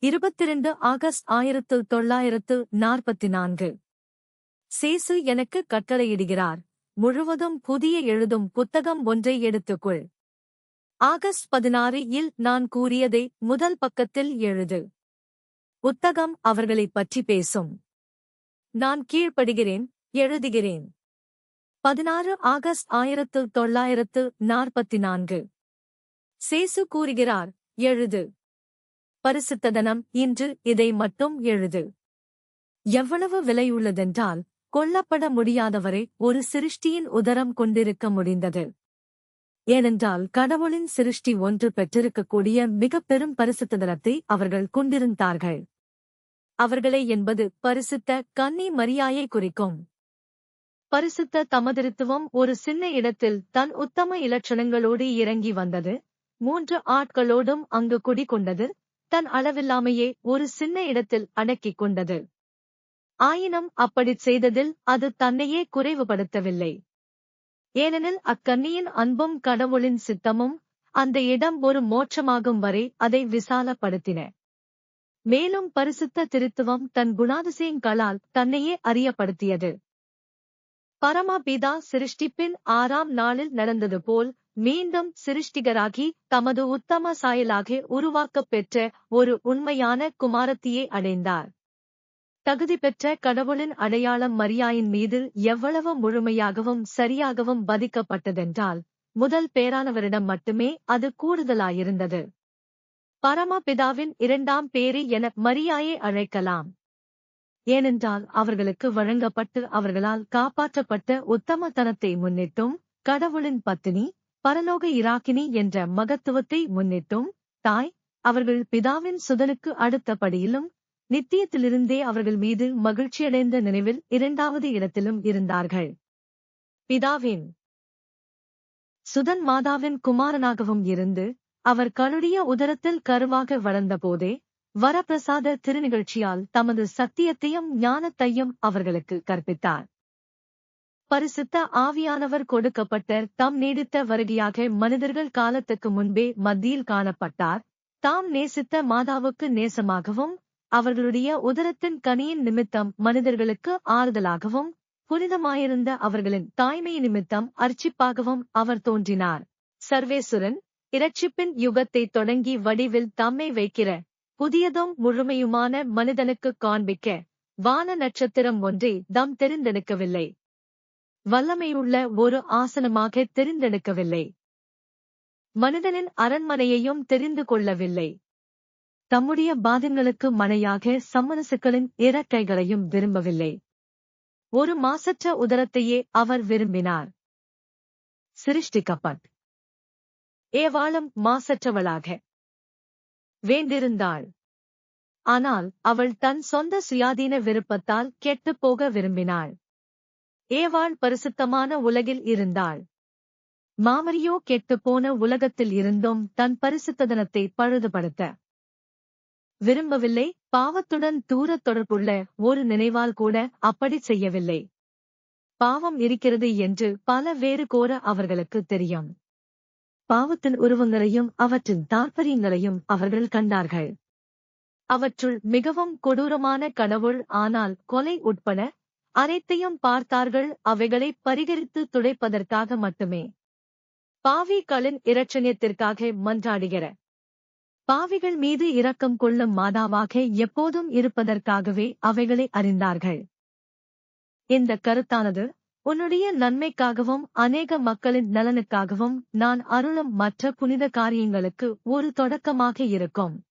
இருபத்திரண்டு August ஆயிரத்து தொள்ளாயிரத்து நாற்பத்தி நான்கு சேசு எனக்கு கட்டளையிடுகிறார். முழுவதும் புதிய எழுதும் புத்தகம் ஒன்றை எடுத்துக்கொள். ஆகஸ்ட் பதினாறு இல் நான் கூறியதை முதல் பக்கத்தில் எழுது. புத்தகம் அவர்களைப் பற்றி பேசும். நான் கீழ்ப்படுகிறேன் எழுதுகிறேன். பதினாறு ஆகஸ்ட் ஆயிரத்து தொள்ளாயிரத்து நாற்பத்தி நான்கு சேசு கூறுகிறார் எழுது. பரிசுத்ததனம் இன்று இதை மட்டும் எழுது. எவ்வளவு விலையுள்ளதென்றால் கொல்லப்பட முடியாதவரை ஒரு சிருஷ்டியின் உதரம் கொண்டிருக்க முடிந்தது. ஏனென்றால் கடவுளின் சிருஷ்டி ஒன்று பெற்றிருக்கக்கூடிய மிக பெரும் பரிசுத்ததனத்தை அவர்கள் கொண்டிருந்தார்கள். அவர்களை என்பது பரிசுத்த கன்னி மரியாயை குறிக்கும். பரிசுத்த தமதிருத்துவம் ஒரு சின்ன இடத்தில் தன் உத்தம இலட்சணங்களோடு இறங்கி வந்தது. மூன்று ஆட்களோடும் அங்கு குடிகொண்டது. தன் அளவில்லாமையே ஒரு சின்ன இடத்தில் அடக்கிக் கொண்டது ஆயினும் அப்படிச் செய்ததில் அது தன்னையே குறைவுபடுத்தவில்லை. ஏனெனில் அக்கன்னியின் அன்பும் கடவுளின் சித்தமும் அந்த இடம் ஒரு மோட்சமாகும் வரை அதை விசாலப்படுத்தின. மேலும் பரிசுத்த திருத்துவம் தன் குணாதிசயங்களால் தன்னையே அறியப்படுத்தியது. பரமபிதா சிருஷ்டிப்பின் ஆறாம் நாளில் நடந்தது போல் மீண்டும் சிருஷ்டிகராகி தமது உத்தம சாயலாக உருவாக்கப் பெற்ற ஒரு உண்மையான குமாரத்தியை அடைந்தார். தகுதி பெற்ற கடவுளின் அடையாளம் மரியாயின் மீது எவ்வளவு முழுமையாகவும் சரியாகவும் பதிக்கப்பட்டதென்றால் முதல் பேரானவரிடம் மட்டுமே அது கூடுதலாயிருந்தது. பரமபிதாவின் இரண்டாம் பேரு என மரியாயை அழைக்கலாம். ஏனென்றால் அவர்களுக்கு வழங்கப்பட்டு அவர்களால் காப்பாற்றப்பட்ட உத்தமத்தனத்தை முன்னிட்டும் கடவுளின் பத்தினி பரலோக இராக்கினி என்ற மகத்துவத்தை முன்னிட்டும் தாய் அவர்கள் பிதாவின் சுதலுக்கு அடுத்தபடியிலும் நித்தியத்திலிருந்தே அவர்கள் மீது மகிழ்ச்சியடைந்த நினைவில் இரண்டாவது இடத்திலும் இருந்தார்கள். பிதாவின் சுதன் மாதாவின் குமாரனாகவும் இருந்து அவர் கருடைய உதரத்தில் கருவாக வளர்ந்தபோதே வரப்பிரசாத திருநிகழ்ச்சியால் தமது சத்தியத்தையும் ஞானத்தையும் அவர்களுக்கு கற்பித்தார். பரிசுத்த ஆவியானவர் கொடுக்கப்பட்ட தம் நீடித்த வருகையாக மனிதர்கள் காலத்துக்கு முன்பே மத்தியில் காணப்பட்டார். தாம் நேசித்த மாதாவுக்கு நேசமாகவும் அவர்களுடைய உதரத்தின் கனியின் நிமித்தம் மனிதர்களுக்கு ஆறுதலாகவும் புனிதமாயிருந்த அவர்களின் தாய்மை நிமித்தம் அர்ச்சிப்பாகவும் அவர் தோன்றினார். சர்வேசுரன் இரட்சிப்பின் யுகத்தை தொடங்கி வடிவில் தம்மை வைக்கிற புதியதும் முழுமையுமான மனிதனுக்கு காண்பிக்க வான நட்சத்திரம் ஒன்றை தம் தெரிந்தெடுக்கவில்லை. வல்லமையுள்ள ஒரு ஆசனமாக தெரிந்தெடுக்கவில்லை. மனிதனின் அரண்மனையையும் தெரிந்து கொள்ளவில்லை. தம்முடைய பாதங்களுக்கு மனையாக சம்மனசுக்களின் இறக்கைகளையும் விரும்பவில்லை. ஒரு மாசற்ற உதரத்தையே அவர் விரும்பினார். சிருஷ்டிக்கப்பட். ஏவாளும் மாசற்றவளாக. வேண்டிருந்தாள். ஆனால் அவள் தன் சொந்த சுயாதீன விருப்பத்தால் கெட்டுப் போக விரும்பினாள். ஏவாள் பரிசுத்தமான உலகில் இருந்தாள். மாமரியோ கெட்டுப்போன உலகத்தில் இருந்தும் தன் பரிசுத்ததனத்தை பழுதுபடுத்த விரும்பவில்லை. பாவத்துடன் தூரத் தொடர்புள்ள ஒரு நினைவால் கூட அப்படி செய்யவில்லை. பாவம் இருக்கிறது என்று பல வேறு கோர அவர்களுக்கு தெரியும். பாவத்தின் உருவங்களையும் அவற்றின் தாற்பரியங்களையும் அவர்கள் கண்டார்கள். அவற்றுள் மிகவும் கொடூரமான கடவுள் ஆனால் கொலை உட்பட அனைத்தையும் பார்த்தார்கள் அவைகளை பரிகரித்து துடைப்பதற்காக மட்டுமே. பாவிகளின் இரட்சணியத்திற்காக மன்றாடுகிற. பாவிகள் மீது இரக்கம் கொள்ளும் மாதாவாக எப்போதும் இருப்பதற்காகவே அவைகளை அறிந்தார்கள். இந்த கருத்தானது உன்னுடைய நன்மைக்காகவும் அநேக மக்களின் நலனுக்காகவும் நான் அருளும் மற்ற புனித காரியங்களுக்கு ஒரு தொடக்கமாக இருக்கும்.